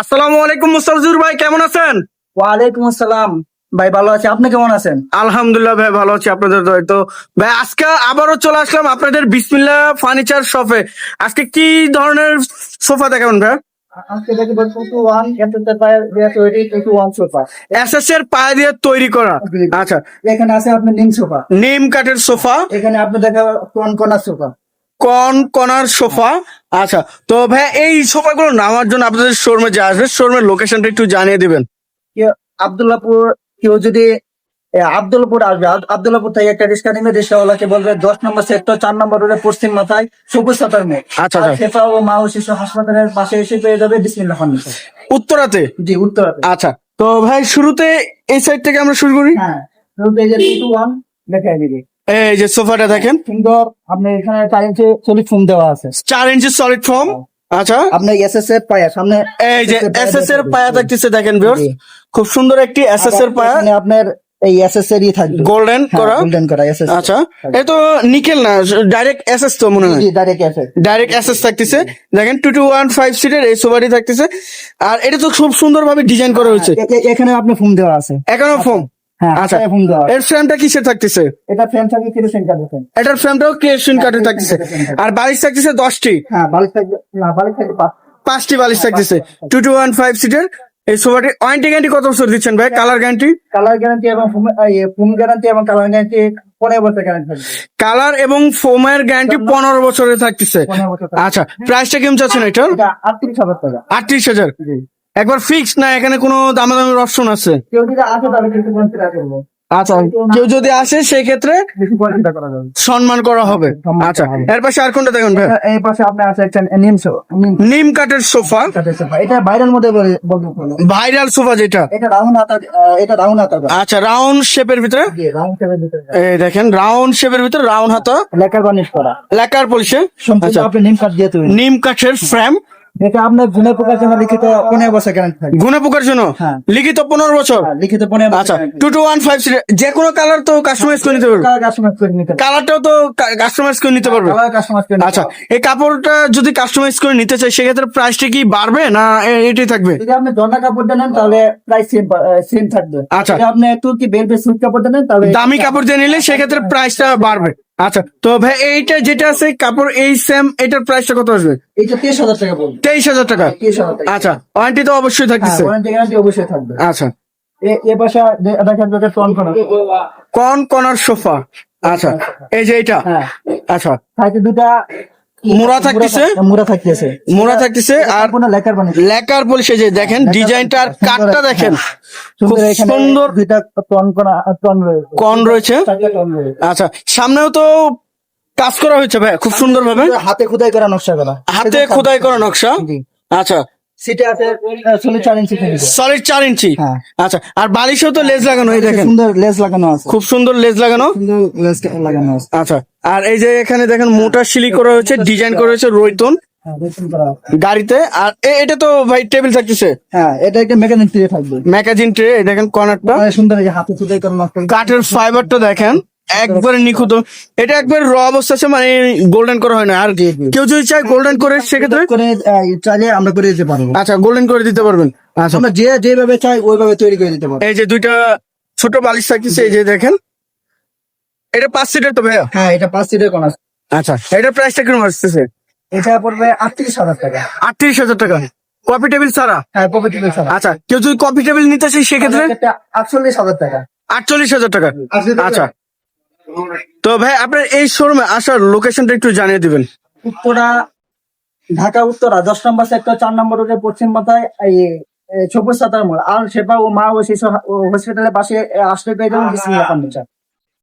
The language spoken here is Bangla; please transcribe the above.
আসসালামু আলাইকুম মুস্তাফিজুর ভাই কেমন আছেন? ওয়ালাইকুম আসসালাম। ভাই ভালো আছি। আপনি কেমন আছেন? আলহামদুলিল্লাহ ভাই ভালো আছি আপনাদের তো। ভাই আজকে আবারও চলে আসলাম আপনাদের বিসমিল্লা ফার্নিচার শপে। আজকে কি ধরনের সোফা দেখাবেন ভাই? আজকে টু ওয়ান তৈরি two two one sofa. SS এর পায়ে দিয়ে তৈরি করা। আচ্ছা। এখানে আছে আপনার নিম সোফা। নিম কাঠের সোফা। এখানে আপনি দেখা কোন কোনা সোফা? কন কনার সোফা। আচ্ছা তো ভাই এই সোফাগুলো নামার জন্য আপনাদের শোরুমে যে আসবে শোরুমের লোকেশনটা একটু জানিয়ে দিবেন। কেউ আবদুল্লাপুর কেউ যদি আবদুল্লাপুর আসবে আব- আবদুল্লাপুর থেকে একটা রিক্সা নিবে রিক্সাওয়ালাকে বলবে দশ নম্বর সেক্টর চার নম্বর রোডে পশ্চিম মাথায় সবুজ সাঁতার মেয়ে আচ্ছা, আচ্ছা। শেফা ও মা ও শিশু হাসপাতালের পাশে এসে পেয়ে যাবে বিসমিল্লাহ উত্তরাতে? জি উত্তরাতে। আচ্ছা তো ভাই শুরুতে এই সাইড থেকে আমরা শুরু করি। হ্যাঁ এই যে টু টু ওয়ান দেখাই দিবি এই যে সোফাটা দেখেন। সুন্দর। আপনি এখানে চার ইঞ্চি সলিড ফোম দেওয়া আছে। চার ইঞ্চি সলিড ফর্ম আচ্ছা। আপনার এসএস এর পায়া সামনে এই যে এসএস এর পায়া থাকতেছে দেখেন ভিউয়ার্স খুব সুন্দর একটি এসএস এর পায়া। এখানে আপনার এই এসএস এর ই থাকবে। গোল্ডেন করা। গোল্ডেন করা এসএস আচ্ছা। এ তো নিকেল না ডাইরেক্ট এসএস তো মনে হয়। ডাইরেক্ট এসএস ডাইরেক্ট এসএস থাকতেছে। দেখেন টু টু ওয়ান ফাইভ সিটের এই সোফাটি থাকতেছে। আর এটা তো খুব সুন্দর ভাবে ডিজাইন করা হয়েছে। এখানে আপনি ফোম দেওয়া আছে। এখনও ফোম হ্যাঁ আচ্ছা। আচ্ছা। এর ফ্রেমটা কিসের থাকতেছে? এটা ফ্রেম থাকবে এটার ফ্রেমটাও কাঠে থাকতেছে? আর বালিশ থাকতেছে দশটি? হ্যাঁ বালিশ থাকবে না বালিশ থাকবে পাঁচটি বালিশ থাকতেছে। টু টু ওয়ান ফাইভ সিটের এই সোফাটি ওয়ারেন্টি গ্যারান্টি কত বছর দিচ্ছেন ভাই? কালার গ্যারান্টি কালার গ্যারান্টি এবং ফোম গ্যারান্টি এবং কালার গ্যারান্টি পনেরো বছর গ্যারান্টি কালার এবং ফোমের গ্যারান্টি পনেরো বছরের থাকতেছে। আচ্ছা প্রাইসটা কেমন চাচ্ছেন এটার? এটা আটত্রিশ হাজার টাকা। আটত্রিশ হাজার। একবার ফিক্স না এখানে কোনো দামাদামির অপশন আছে? কেউ যদি আসে তাহলে কিছু কনসিডার করব। আচ্ছা কেউ যদি আসে সেই ক্ষেত্রে সম্মান করা হবে। আচ্ছা এর পাশে আর কোনটা দেখুন ভাই? এই পাশে আপনি আছে একটা নিমসো নিম কাঠের সোফা। এটা মধ্যে ভাইরাল সোফা যেটা। এটা রাউন্ড হাতা এটা রাউন্ড হাতা আচ্ছা রাউন্ড শেপের ভিতরে? রাউন্ড শেপের ভিতরে। এই দেখেন রাউন্ড শেপের ভিতরে রাউন্ড হাতা। লেকার বার্নিশ করা। লেকার পলিশে সম্পূর্ণ আচ্ছা। আপনি নিম কাঠ দিয়ে তৈরি। নিম কাঠের ফ্রেম এটা আপনার গুণে প্রকার জন্য লিখিত পনেরো বছর গ্যারান্টি থাকবে। গুনে পোকার জন্য? হ্যাঁ। লিখিত পনেরো বছর? হ্যাঁ, লিখিত পনেরো আচ্ছা টু টু ওয়ান ফাইভ যে কোনো কালার তো কাস্টমাইজ করে নিতে পারবে। কালারটাও তো কাস্টমাইজ করে নিতে পারবে। আচ্ছা এই কাপড়টা যদি কাস্টমাইজ করে নিতে চাই সেক্ষেত্রে প্রাইসটা কি বাড়বে না এটাই থাকবে? যদি আপনি কাপড়টা নেন তাহলে প্রাইস সেম সেম থাকবে। আচ্ছা। আপনি তুর্কি বের বের সুট কাপড়টা নেন তাহলে দামি কাপড় দিয়ে নিলে সেক্ষেত্রে প্রাইসটা বাড়বে। আচ্ছা তো ভাই এইটা যেটা আছে কাপড় এই সেম এটার প্রাইসটা কত আসবে? এটা তেইশ হাজার টাকা পড়বে তেইশ হাজার টাকা? আচ্ছা ওয়ারেন্টি তো অবশ্যই হ্যাঁ থাকতেছে। ওয়ারেন্টি গ্যারান্টি অবশ্যই থাকবে। আচ্ছা। এ- পাশে দেখেন কন কনার সোফা? আচ্ছা এই যে এটা হ্যাঁ। আচ্ছা। সাইডে দুটা মোড়া থাকতেছে? মোড়া থাকতেছে। মোড়া থাকতেছে আর কোনো লেকার বানিয়ে লেকার পলিশে যে দেখেন ডিজাইনটা আর কাঠটা দেখেন। খুব সুন্দর দুইটা টন টন রয়েছে। কন রয়েছে। আচ্ছা সামনেও তো কাজ করা হয়েছে ভাই খুব সুন্দর ভাবে হাতে খোদাই করা নকশা করা হাতে খোদাই করা নকশা। আচ্ছা সিটে আছে চল্লিশ চার ইঞ্চি সলিড চার ইঞ্চি হ্যাঁ। আচ্ছা আর বালিশেও তো লেজ লাগানো এই দেখেন। সুন্দর লেস লাগানো আছে। খুব সুন্দর লেজ লাগানো? সুন্দর লেস লাগানো আছে। আচ্ছা আর এই যে এখানে দেখেন মোটা শিলি করা হয়েছে ডিজাইন করা হয়েছে রৈতন হ্যাঁ। গাড়িতে। আর এ- এটা তো ভাই টেবিল থাকতেছে? হ্যাঁ এটা একটা মেকানিক দিয়ে থাকবে। ম্যাগাজিন ট্রে দেখেন কর্নারটা। মানে সুন্দর হাতে কাঠের ফাইবারটা দেখেন। একবারে নিখুঁত এটা একবার র অবস্থা আছে মানে গোল্ডেন করা হয় না আর কি। কেউ যদি চায় গোল্ডেন করে সেক্ষেত্রে? করে চাইলে আমরা করে দিতে পারব। আচ্ছা গোল্ডেন করে দিতে পারবেন। আচ্ছা। আমরা যে যেভাবে চাই ওইভাবে তৈরি করে দিতে পারব। এই যে দুইটা ছোট বালিশ থাকতেছে এই যে দেখেন। এটা পাঁচ সিটের তো ভাইয়া? হ্যাঁ এটা পাঁচ সিটের কোন আছে আচ্ছা এটা প্রাইসটা কীরকম আসতেছে? এটা পড়বে আটত্রিশ হাজার টাকা। আটত্রিশ হাজার টাকা। কফি টেবিল ছাড়া? হ্যাঁ প্রফিট ছাড়া। আচ্ছা কেউ যদি কফি টেবিল নিতে চাই সেক্ষেত্রে? আটচল্লিশ হাজার টাকা। আটচল্লিশ হাজার টাকা। আচ্ছা। তো ভাই, আপনার এই শোরুমে আসার লোকেশনটা একটু জানিয়ে দিবেন। উত্তরা, ঢাকা, উত্তরা, দশ নম্বর সেক্টর চার নম্বর রোডের পশ্চিম মাথায় ছবুজ সাতার মোড়। আর সেবা ও মা ও শিশু হসপিটালের পাশে আসলে পেয়ে যাবেন